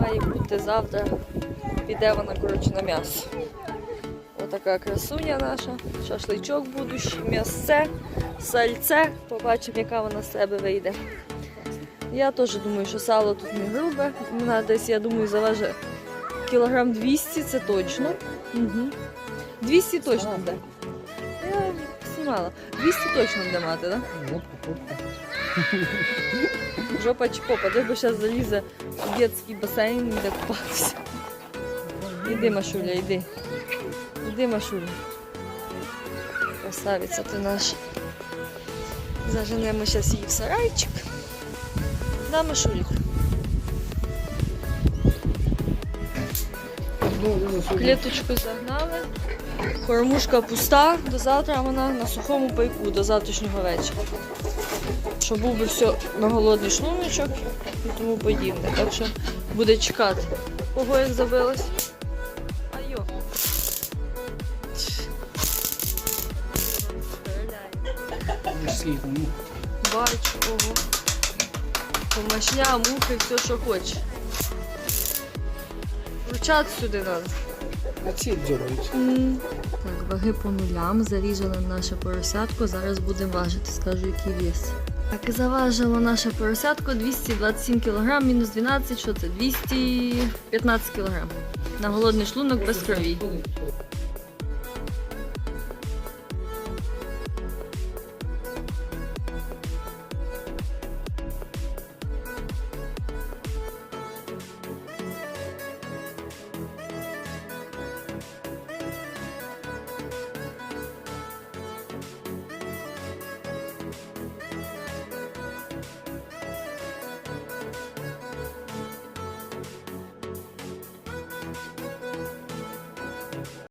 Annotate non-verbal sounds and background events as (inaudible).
має бути завтра. Піде вона, коротше, на м'ясо. Отака красуня наша, шашличок будущий, м'ясце, сальце. Побачимо, яка вона з себе вийде. Я теж думаю, що сало тут не грубе. Вона десь, я думаю, заважить кілограм 200, це точно. Угу. 200 точно буде. Я знімала. 200 точно буде мати, так? Да? (laughs) Жопа чи попа, де би зараз залізе в дитячий басейн буде купатися. Іди, Машуля, йди. Іди, Машуля. Красавиця ти наша. Заженемо зараз її в сарайчик. Да, Машулік? Клеточку загнали. Кормушка пуста, до завтра вона на сухому пайку, до завтрашнього вечора. Щоб був би все на голодний шлуночок і тому подібне. Так що буде чекати. Ого, як забилась. Айо. Бачу, ого. Помашня, мухи, все, що хоче. Вручати сюди треба. А ці дергають. Так, ваги по нулям, заріжали наше поросятко, зараз будемо важити, скажу, який віс. Так, заважила наше поросятко 227 кг, мінус 12, що це? 215 кг. На голодний шлунок без крові.